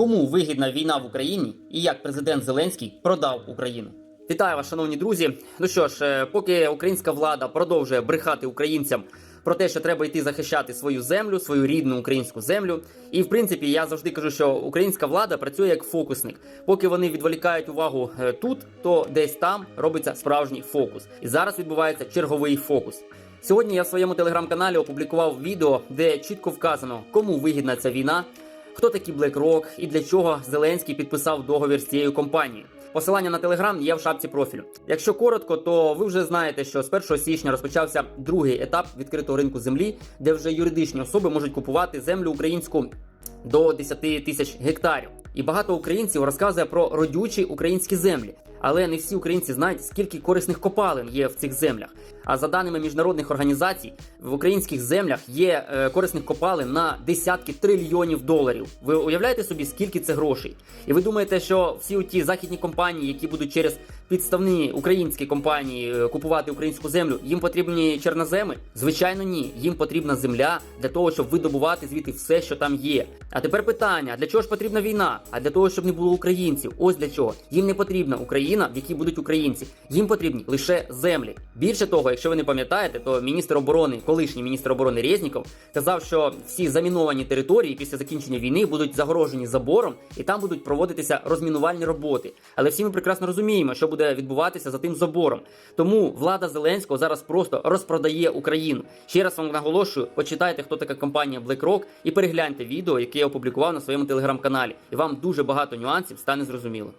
Кому вигідна війна в Україні і як президент Зеленський продав Україну? Вітаю вас, шановні друзі. Ну що ж, е, поки українська влада продовжує брехати українцям про те, що треба йти захищати свою землю, свою рідну українську землю. І в принципі, я завжди кажу, що українська влада працює як фокусник. Поки вони відволікають увагу е, тут, то десь там робиться справжній фокус. І зараз відбувається черговий фокус. Сьогодні я в своєму телеграм-каналі опублікував відео, де чітко вказано, кому вигідна ця війна, хто такі BlackRock і для чого Зеленський підписав договір з цією компанією. Посилання на телеграм є в шапці профілю. Якщо коротко, то ви вже знаєте, що з 1 січня розпочався другий етап відкритого ринку землі, де вже юридичні особи можуть купувати землю українську до 10 тисяч гектарів. І багато українців розказує про родючі українські землі. Але не всі українці знають, скільки корисних копалин є в цих землях. А за даними міжнародних організацій, в українських землях є е, корисних копалин на десятки трильйонів доларів. Ви уявляєте собі, скільки це грошей? І ви думаєте, що всі ті західні компанії, які будуть через підставні українські компанії е, купувати українську землю, їм потрібні чорноземи? Звичайно, ні. Їм потрібна земля для того, щоб видобувати звідти все, що там є. А тепер питання: для чого ж потрібна війна? А для того, щоб не було українців. Ось для чого. Їм не потрібна Україна, в якій будуть українці. Їм потрібні лише землі. Більше того, якщо ви не пам'ятаєте, то міністр оборони, колишній міністр оборони Резніков, казав, що всі заміновані території після закінчення війни будуть загорожені забором, і там будуть проводитися розмінувальні роботи. Але всі ми прекрасно розуміємо, що буде відбуватися за тим забором. Тому влада Зеленського зараз просто розпродає Україну. Ще раз вам наголошую, почитайте, хто така компанія BlackRock і перегляньте відео, яке я опублікував на своєму телеграм-каналі. І вам дуже багато нюансів стане зрозуміло.